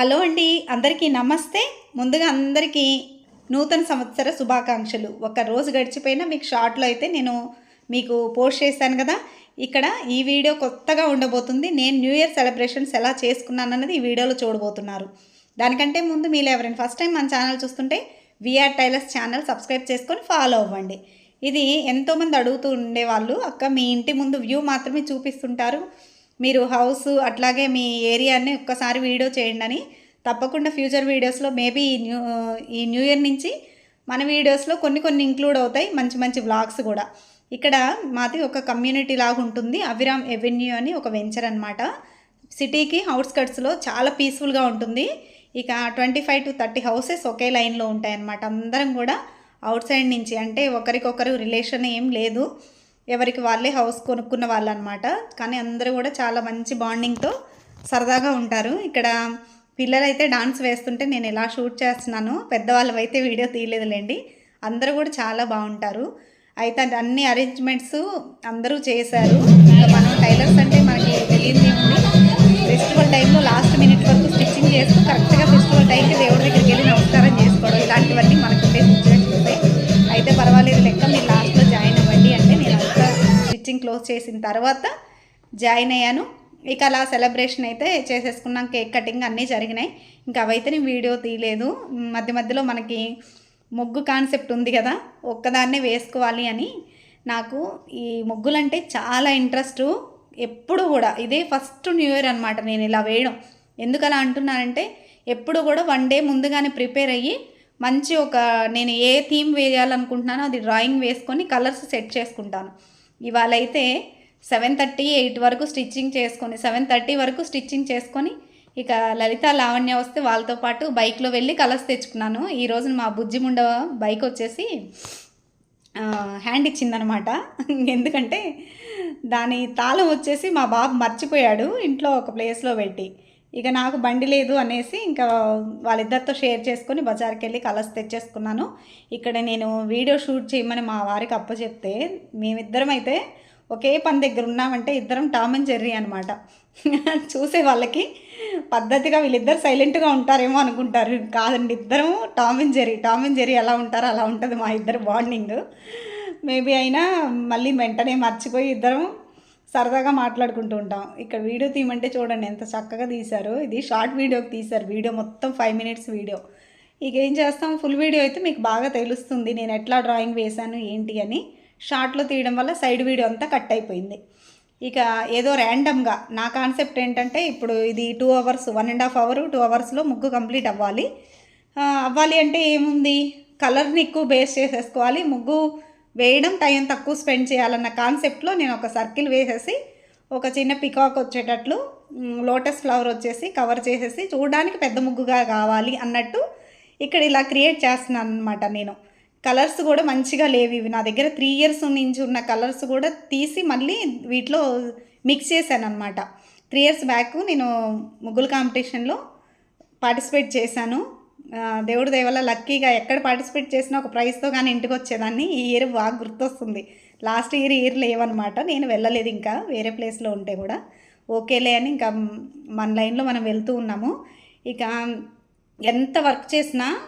Hello అండి అందరికీ నమస్తే. ముందుగా అందరికీ నూతన సంవత్సర శుభాకాంక్షలు. ఒక రోజు గడిచిపోయినా మీకు షార్ట్లో అయితే నేను మీకు పోస్ట్ చేశాను కదా. ఇక్కడ ఈ వీడియో కొత్తగా ఉండబోతుంది. నేను న్యూ ఇయర్ సెలబ్రేషన్స్ ఎలా చేసుకున్నాను అన్నది ఈ వీడియోలో చూడబోతున్నారు. దానికంటే ముందు మీరు ఎవరైనా ఫస్ట్ టైం మన ఛానల్ చూస్తుంటే విఆర్ టైలర్స్ ఛానల్ సబ్స్క్రైబ్ చేసుకొని ఫాలో అవ్వండి. ఇది ఎంతోమంది అడుగుతూ ఉండేవాళ్ళు అక్క మీ ఇంటి ముందు వ్యూ మాత్రమే చూపిస్తుంటారు. మీరు హౌస్ అట్లాగే మీ ఏరియాని ఒక్కసారి వీడియో చేయండి అని. తప్పకుండా ఫ్యూచర్ వీడియోస్లో మేబీ ఈ న్యూ ఈ న్యూ ఇయర్ నుంచి మన వీడియోస్లో కొన్ని కొన్ని ఇంక్లూడ్ అవుతాయి మంచి మంచి వ్లాగ్స్ కూడా. ఇక్కడ మాది ఒక కమ్యూనిటీ లాగా ఉంటుంది అవిరామ్ ఎవెన్యూ అని ఒక వెంచర్ అనమాట సిటీకి అవుట్స్కట్స్లో చాలా పీస్ఫుల్గా ఉంటుంది. ఇక twenty five to thirty houses ఒకే లైన్లో ఉంటాయన్నమాట. అందరం కూడా అవుట్ సైడ్ నుంచి అంటే ఒకరికొకరు రిలేషన్ ఏం లేదు. ఎవరికి వాళ్ళే హౌస్ కొనుక్కున్న వాళ్ళు అనమాట కానీ అందరూ కూడా చాలా మంచి బాండింగ్తో సరదాగా ఉంటారు. ఇక్కడ పిల్లలైతే డాన్స్ వేస్తుంటే నేను ఎలా షూట్ చేస్తున్నాను. పెద్దవాళ్ళు అయితే వీడియో తీయలేదులేండి. అందరూ కూడా చాలా బాగుంటారు. అయితే అన్ని అరేంజ్మెంట్స్ అందరూ చేశారు. మనం టైలర్స్ అంటే మనకి తెలియదు ఫెస్టివల్ టైంలో లాస్ట్ మినిట్ వరకు స్టిచ్చింగ్ చేస్తూ కరెక్ట్గా ఫెస్టివల్ టైంకి క్లోజ్ చేసిన తర్వాత జాయిన్ అయ్యాను. ఇక అలా సెలబ్రేషన్ అయితే చేసేసుకున్నాం. కేక్ కటింగ్ అన్నీ జరిగినాయి. ఇంకా అవైతే నేను వీడియో తీయలేదు. మధ్య మధ్యలో మనకి ముగ్గు కాన్సెప్ట్ ఉంది కదా ఒక్కదాన్నే వేసుకోవాలి అని. నాకు ఈ ముగ్గులంటే చాలా ఇంట్రెస్ట్. ఎప్పుడు కూడా ఇదే ఫస్ట్ న్యూ ఇయర్ అనమాట నేను ఇలా వేయడం. ఎందుకు అలా అంటున్నానంటే ఎప్పుడు కూడా వన్ డే ముందుగానే ప్రిపేర్ అయ్యి మంచి ఒక నేను ఏ థీమ్ వేయాలనుకుంటున్నానో అది డ్రాయింగ్ వేసుకొని కలర్స్ సెట్ చేసుకుంటాను. ఇవాళ అయితే సెవెన్ థర్టీ ఎయిట్ వరకు స్టిచ్చింగ్ చేసుకొని సెవెన్ థర్టీ వరకు స్టిచ్చింగ్ చేసుకొని ఇక లలిత లావణ్య వస్తే వాళ్ళతో పాటు బైక్లో వెళ్ళి కలర్స్ తెచ్చుకున్నాను. ఈ రోజు మా బుజ్జిముండ బైక్ వచ్చేసి హ్యాండ్ ఇచ్చిందనమాట. ఎందుకంటే దాని తాళం వచ్చేసి మా బాబు మర్చిపోయాడు ఇంట్లో ఒక ప్లేస్లో పెట్టి. ఇక నాకు బండి లేదు అనేసి ఇంకా వాళ్ళిద్దరితో షేర్ చేసుకొని బజార్కి వెళ్ళి కలర్స్ తెచ్చేసుకున్నాను. ఇక్కడ నేను వీడియో షూట్ చేయమని మా వారికి అప్పచెప్తే మేమిద్దరం అయితే ఒకే పని దగ్గర ఉన్నామంటే ఇద్దరం టామ్ అండ్ జెర్రీ అనమాట చూసే వాళ్ళకి పద్ధతిగా వీళ్ళిద్దరు సైలెంట్గా ఉంటారేమో అనుకుంటారు. కాదండి ఇద్దరం Tom and Jerry Tom and Jerry ఎలా ఉంటారో అలా ఉంటుంది మా ఇద్దరు బాండింగ్. మేబీ అయినా మళ్ళీ వెంటనే మర్చిపోయి ఇద్దరం సరదాగా మాట్లాడుకుంటూ ఉంటాం. ఇక్కడ వీడియో తీయమంటే చూడండి ఎంత చక్కగా తీశారు. ఇది షార్ట్ వీడియోకి తీశారు. వీడియో మొత్తం ఫైవ్ మినిట్స్ వీడియో. ఇక ఏం చేస్తాం? ఫుల్ వీడియో అయితే మీకు బాగా తెలుస్తుంది. నేను ఎట్లా డ్రాయింగ్ వేశాను ఏంటి అని షార్ట్లో తీయడం వల్ల సైడ్ వీడియో అంతా కట్ అయిపోయింది. ఇక ఏదో ర్యాండమ్గా నా కాన్సెప్ట్ ఏంటంటే ఇప్పుడు ఇది two hours one and half hour two అవర్స్లో ముగ్గు కంప్లీట్ అవ్వాలి. అవ్వాలి అంటే ఏముంది? కలర్ని ఎక్కువ బేస్ చేసేసుకోవాలి. ముగ్గు వేయడం టైం తక్కువ స్పెండ్ చేయాలన్న కాన్సెప్ట్లో నేను ఒక సర్కిల్ వేసేసి ఒక చిన్న పికాక్ వచ్చేటట్లు లోటస్ ఫ్లవర్ వచ్చేసి కవర్ చేసేసి చూడడానికి పెద్ద ముగ్గుగా కావాలి అన్నట్టు ఇక్కడ ఇలా క్రియేట్ చేస్తున్నాను అనమాట నేను. కలర్స్ కూడా మంచిగా లేవు ఇవి. నా దగ్గర త్రీ ఇయర్స్ నుంచి ఉన్న కలర్స్ కూడా తీసి మళ్ళీ వీటిలో మిక్స్ చేశాను అనమాట త్రీ ఇయర్స్ బ్యాక్ నేను ముగ్గుల కాంపిటీషన్లో పార్టిసిపేట్ చేశాను. దేవుడి దయ వల్ల లక్కీగా ఎక్కడ పార్టిసిపేట్ చేసినా ఒక ప్రైజ్తో కానీ ఇంటికి వచ్చేదాన్ని. ఈ ఇయర్ బాగా గుర్తొస్తుంది. లాస్ట్ ఇయర్ ఇయర్ లేవన్నమాట. నేను వెళ్ళలేదు ఇంకా. వేరే ప్లేస్లో ఉంటే కూడా. ఓకేలే అని ఇంకా మన లైన్లో మనం వెళ్తూ ఉన్నాము. ఇక ఎంత వర్క్ చేసినా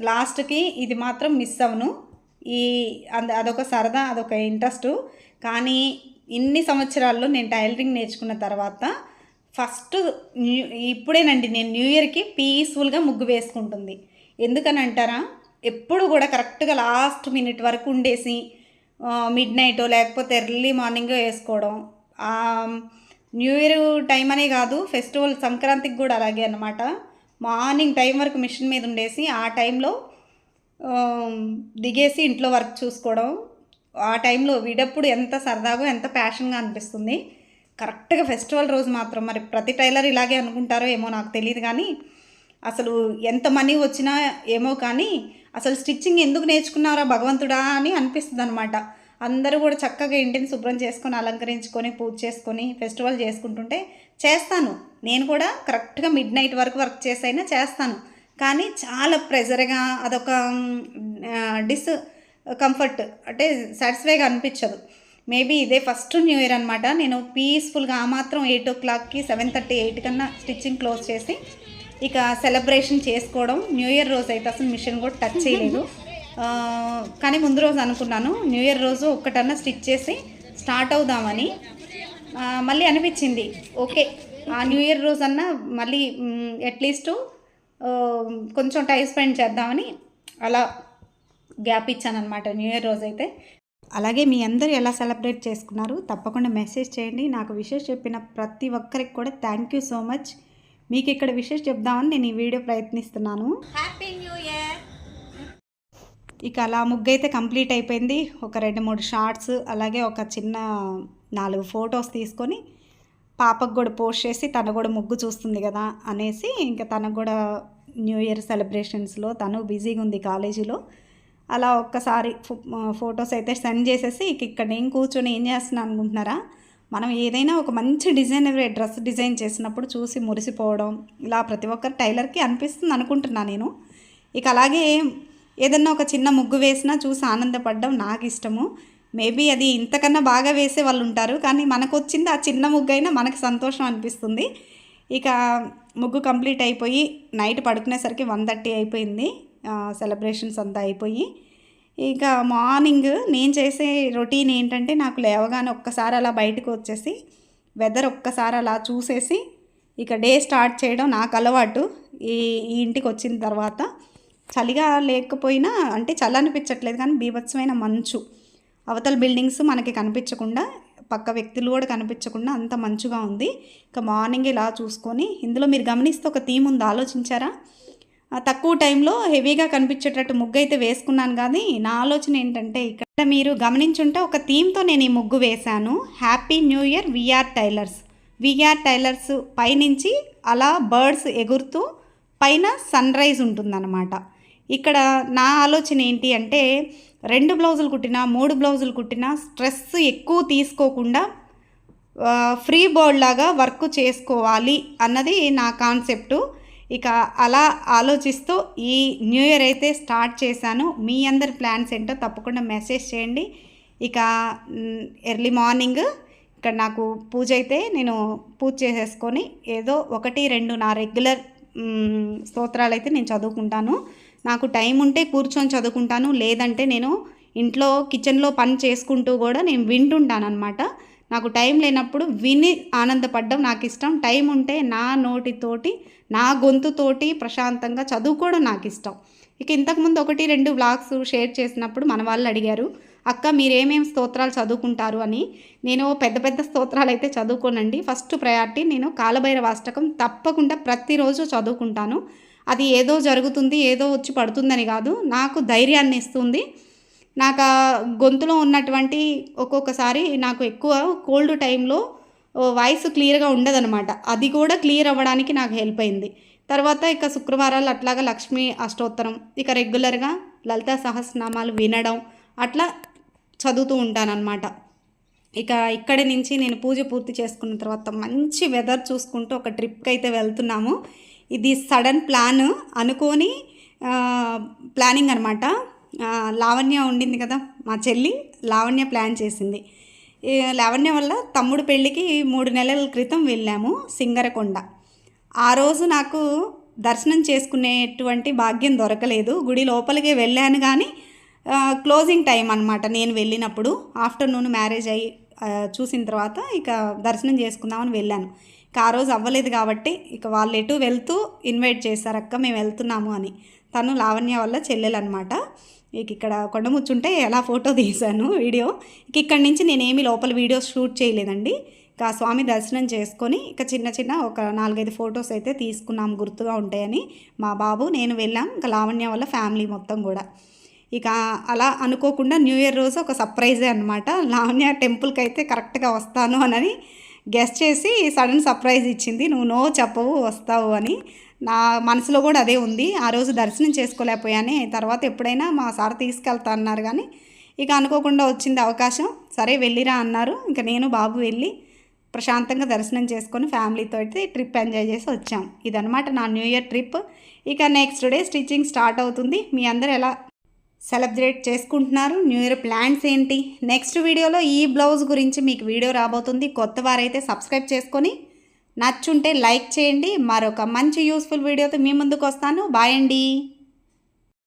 లాస్ట్కి ఇది మాత్రం మిస్ అవను ఈ అంద అదొక సరదా అదొక ఇంట్రెస్ట్. కానీ ఇన్ని సంవత్సరాల్లో నేను టైలరింగ్ నేర్చుకున్న తర్వాత ఫస్ట్ న్యూ ఇప్పుడేనండి నేను న్యూ ఇయర్కి పీస్ఫుల్గా ముగ్గు వేసుకుంటుంది. ఎందుకని అంటారా? ఎప్పుడు కూడా కరెక్ట్గా లాస్ట్ మినిట్ వరకు ఉండేసి మిడ్ నైట్ లేకపోతే ఎర్లీ మార్నింగ్ వేసుకోవడం. న్యూ ఇయర్ టైం అనే కాదు ఫెస్టివల్ సంక్రాంతికి కూడా అలాగే అనమాట మార్నింగ్ టైం వరకు మిషన్ మీద ఉండేసి ఆ టైంలో దిగేసి ఇంట్లో వర్క్ చూసుకోవడం. ఆ టైంలో వీడప్పుడు ఎంత సరదాగా ఎంత ప్యాషన్గా అనిపిస్తుంది. కరెక్ట్గా ఫెస్టివల్ రోజు మాత్రం మరి ప్రతి టైలర్ ఇలాగే అనుకుంటారో ఏమో నాకు తెలియదు కానీ అసలు ఎంత మనీ వచ్చినా ఏమో కానీ అసలు స్టిచ్చింగ్ ఎందుకు నేర్చుకున్నారా భగవంతుడా అని అనిపిస్తుంది అనమాట అందరూ కూడా చక్కగా ఇంటిని శుభ్రం చేసుకొని అలంకరించుకొని పూజ చేసుకొని ఫెస్టివల్ చేసుకుంటుంటే చేస్తాను. నేను కూడా కరెక్ట్గా మిడ్ నైట్ వరకు వర్క్ చేసైనా చేస్తాను. కానీ చాలా ప్రెజర్గా అదొక డిస్ కంఫర్ట్ అంటే సాటిస్ఫైగా అనిపించదు. మేబీ ఇదే ఫస్ట్ న్యూ ఇయర్ అనమాట నేను పీస్ఫుల్గా ఆ మాత్రం ఎయిట్ ఓ క్లాక్కి సెవెన్ థర్టీ ఎయిట్ కన్నా స్టిచ్చింగ్ క్లోజ్ చేసి ఇక సెలబ్రేషన్ చేసుకోవడం. న్యూ ఇయర్ రోజు అయితే అసలు మిషన్ కూడా టచ్ చేయలేదు. కానీ ముందు రోజు అనుకున్నాను. న్యూ ఇయర్ రోజు ఒక్కటన్నా స్టిచ్ చేసి స్టార్ట్ అవుదామని. మళ్ళీ అనిపించింది. ఓకే ఆ న్యూ ఇయర్ రోజన్నా మళ్ళీ అట్లీస్ట్ కొంచెం టైం స్పెండ్ చేద్దామని అలా గ్యాప్ ఇచ్చాను అనమాట న్యూ ఇయర్ రోజు అయితే అలాగే మీ అందరూ ఎలా సెలబ్రేట్ చేసుకున్నారు తప్పకుండా మెసేజ్ చేయండి. నాకు విషెస్ చెప్పిన ప్రతి ఒక్కరికి కూడా థ్యాంక్ యూ సో మచ్. మీకు ఇక్కడ విషెస్ చెప్దామని నేను ఈ వీడియో ప్రయత్నిస్తున్నాను. హ్యాపీ న్యూ ఇయర్ ఇక అలా ముగ్గు అయితే కంప్లీట్ అయిపోయింది. ఒక రెండు మూడు షార్ట్స్ అలాగే ఒక చిన్న నాలుగు ఫొటోస్ తీసుకొని పాపకు కూడా పోస్ట్ చేసి తను కూడా ముగ్గు చూస్తుంది కదా అనేసి ఇంకా తనకు కూడా న్యూ ఇయర్ సెలబ్రేషన్స్లో తను బిజీగా ఉంది కాలేజీలో. అలా ఒక్కసారి ఫొటోస్ అయితే సెండ్ చేసేసి ఇక ఇక్కడ నేను కూర్చొని ఏం చేస్తున్నాను అనుకుంటున్నారా? మనం ఏదైనా ఒక మంచి డిజైన్ డ్రెస్ డిజైన్ చేసినప్పుడు చూసి మురిసిపోవడం ఇలా ప్రతి ఒక్కరు టైలర్కి అనిపిస్తుంది అనుకుంటున్నా నేను. ఇక అలాగే ఏదన్నా ఒక చిన్న ముగ్గు వేసినా చూసి ఆనందపడడం నాకు ఇష్టము. మేబీ అది ఇంతకన్నా బాగా వేసే వాళ్ళు ఉంటారు కానీ మనకు వచ్చింది ఆ చిన్న ముగ్గు అయినా మనకు సంతోషం అనిపిస్తుంది. ఇక ముగ్గు కంప్లీట్ అయిపోయి నైట్ పడుకునేసరికి వన్ థర్టీ అయిపోయింది. సెలబ్రేషన్స్ అంతా అయిపోయి ఇక మార్నింగ్ నేను చేసే రొటీన్ ఏంటంటే నాకు లేవగానే ఒక్కసారి అలా బయటకు వచ్చేసి వెదర్ ఒక్కసారి అలా చూసేసి ఇక డే స్టార్ట్ చేయడం నాకు అలవాటు. ఈ ఈ ఇంటికి వచ్చిన తర్వాత చలిగా లేకపోయినా అంటే చలి అనిపించట్లేదు కానీ బీభత్సమైన మంచు. అవతల బిల్డింగ్స్ మనకి కనిపించకుండా పక్క వ్యక్తులు కూడా కనిపించకుండా అంత మంచుగా ఉంది. ఇక మార్నింగ్ ఇలా చూసుకొని ఇందులో మీరు గమనిస్తే ఒక థీమ్ ఉంది ఆలోచించారా? తక్కువ టైంలో హెవీగా కనిపించేటట్టు ముగ్గు అయితే వేసుకున్నాను కానీ నా ఆలోచన ఏంటంటే ఇక్కడ మీరు గమనించుంటే ఒక థీమ్తో నేను ఈ ముగ్గు వేశాను. Happy new year VR tailors. VR tailors పైనుంచి అలా బర్డ్స్ ఎగురుతూ పైన సన్ రైజ్ ఉంటుందన్నమాట. ఇక్కడ నా ఆలోచన ఏంటి అంటే రెండు బ్లౌజులు కుట్టినా మూడు బ్లౌజులు కుట్టినా స్ట్రెస్ ఎక్కువ తీసుకోకుండా ఫ్రీ బోర్డ్ లాగా వర్క్ చేసుకోవాలి అన్నది నా కాన్సెప్టు. ఇక అలా ఆలోచిస్తూ ఈ న్యూ ఇయర్ అయితే స్టార్ట్ చేశాను. మీ అందరి ప్లాన్స్ ఏంటో తప్పకుండా మెసేజ్ చేయండి. ఇక ఎర్లీ మార్నింగ్ ఇక్కడ నాకు పూజ అయితే నేను పూజ చేసేసుకొని ఏదో ఒకటి రెండు నా రెగ్యులర్ స్తోత్రాలు అయితే నేను చదువుకుంటాను. నాకు టైం ఉంటే కూర్చొని చదువుకుంటాను. లేదంటే నేను ఇంట్లో కిచెన్లో పని చేసుకుంటూ కూడా నేను వింటుంటాను అనమాట నాకు టైం లేనప్పుడు విని ఆనందపడడం నాకు ఇష్టం టైం ఉంటే నా నోటితోటి నా గొంతుతోటి ప్రశాంతంగా చదువుకోవడం నాకు ఇష్టం ఇక ఇంతకుముందు ఒకటి రెండు వ్లాగ్స్ షేర్ చేసినప్పుడు మన వాళ్ళు అడిగారు అక్క మీరేమేం స్తోత్రాలు చదువుకుంటారు? అని. నేను పెద్ద పెద్ద స్తోత్రాలు అయితే చదువుకోనండి. ఫస్ట్ ప్రయారిటీ నేను కాలభైరవాష్టకం తప్పకుండా ప్రతిరోజు చదువుకుంటాను. అది ఏదో జరుగుతుంది ఏదో వచ్చి పడుతుందని కాదు. నాకు ధైర్యాన్ని ఇస్తుంది నాకు ఆ గొంతులో ఉన్నటువంటి ఒక్కొక్కసారి నాకు ఎక్కువ కోల్డ్ టైంలో వాయిస్ క్లియర్గా ఉండదనమాట అది కూడా క్లియర్ అవ్వడానికి నాకు హెల్ప్ అయింది. తర్వాత ఇక శుక్రవారాలు అట్లాగా లక్ష్మీ అష్టోత్తరం ఇక రెగ్యులర్గా లలితా సహస్రనామాలు వినడం అట్లా చదువుతూ ఉంటానన్నమాట. ఇక ఇక్కడి నుంచి నేను పూజ పూర్తి చేసుకున్న తర్వాత మంచి వెదర్ చూసుకుంటూ ఒక ట్రిప్కి అయితే వెళ్తున్నాము. ఇది సడన్ ప్లాన్ అనుకోని ప్లానింగ్ అనమాట లావణ్య ఉండింది కదా మా చెల్లి లావణ్య ప్లాన్ చేసింది. లావణ్య వల్ల తమ్ముడు పెళ్ళికి మూడు నెలల క్రితం వెళ్ళాము సింగరకొండ. ఆ రోజు నాకు దర్శనం చేసుకునేటువంటి భాగ్యం దొరకలేదు. గుడి లోపలికే వెళ్ళాను కానీ క్లోజింగ్ టైం అనమాట నేను వెళ్ళినప్పుడు. ఆఫ్టర్నూన్ మ్యారేజ్ అయ్యి చూసిన తర్వాత ఇక దర్శనం చేసుకుందామని వెళ్ళాను. ఇక ఆ రోజు అవ్వలేదు కాబట్టి ఇక వాళ్ళు ఎటు వెళ్తూ ఇన్వైట్ చేశారు అక్క మేము వెళ్తున్నాము అని. తను లావణ్య వల్ల చెల్లెలన్నమాట. ఇక ఇక్కడ కొండముచ్చుంటే ఎలా ఫోటో తీశాను వీడియో. ఇక ఇక్కడి నుంచి నేనేమి లోపల వీడియోస్ షూట్ చేయలేదండి. ఇక స్వామి దర్శనం చేసుకొని ఇక చిన్న చిన్న ఒక నాలుగైదు ఫొటోస్ అయితే తీసుకున్నాం గుర్తుగా ఉంటాయని. మా బాబు నేను వెళ్ళాం ఇంకా లావణ్య వల్ల ఫ్యామిలీ మొత్తం కూడా. ఇక అలా అనుకోకుండా న్యూ ఇయర్ రోజు ఒక సర్ప్రైజే అనమాట లావణ్య టెంపుల్కి అయితే కరెక్ట్గా వస్తాను అని గెస్ట్ చేసి సడన్ సర్ప్రైజ్ ఇచ్చింది. నువ్వు నో చెప్పవు వస్తావు అని. నా మనసులో కూడా అదే ఉంది. ఆ రోజు దర్శనం చేసుకోలేకపోయాను. తర్వాత ఎప్పుడైనా మా సార్ తీసుకెళ్తా అన్నారు కానీ ఇక అనుకోకుండా వచ్చింది అవకాశం. సరే వెళ్ళిరా అన్నారు. ఇంకా నేను బాబు వెళ్ళి ప్రశాంతంగా దర్శనం చేసుకొని ఫ్యామిలీతో అయితే ట్రిప్ ఎంజాయ్ చేసి వచ్చాం. ఇదనమాట నా న్యూ ఇయర్ ట్రిప్ ఇక నెక్స్ట్ డే స్టిచ్చింగ్ స్టార్ట్ అవుతుంది. మీ అందరు ఎలా సెలబ్రేట్ చేసుకుంటున్నారు? న్యూ ఇయర్ ప్లాన్స్ ఏంటి? నెక్స్ట్ వీడియోలో ఈ బ్లౌజ్ గురించి మీకు వీడియో రాబోతుంది. కొత్త వారైతే సబ్స్క్రైబ్ చేసుకొని నచ్చుంటే లైక్ చేయండి. మరొక మంచి యూస్ఫుల్ వీడియోతో మీ ముందుకు వస్తాను. బాయ్ అండి.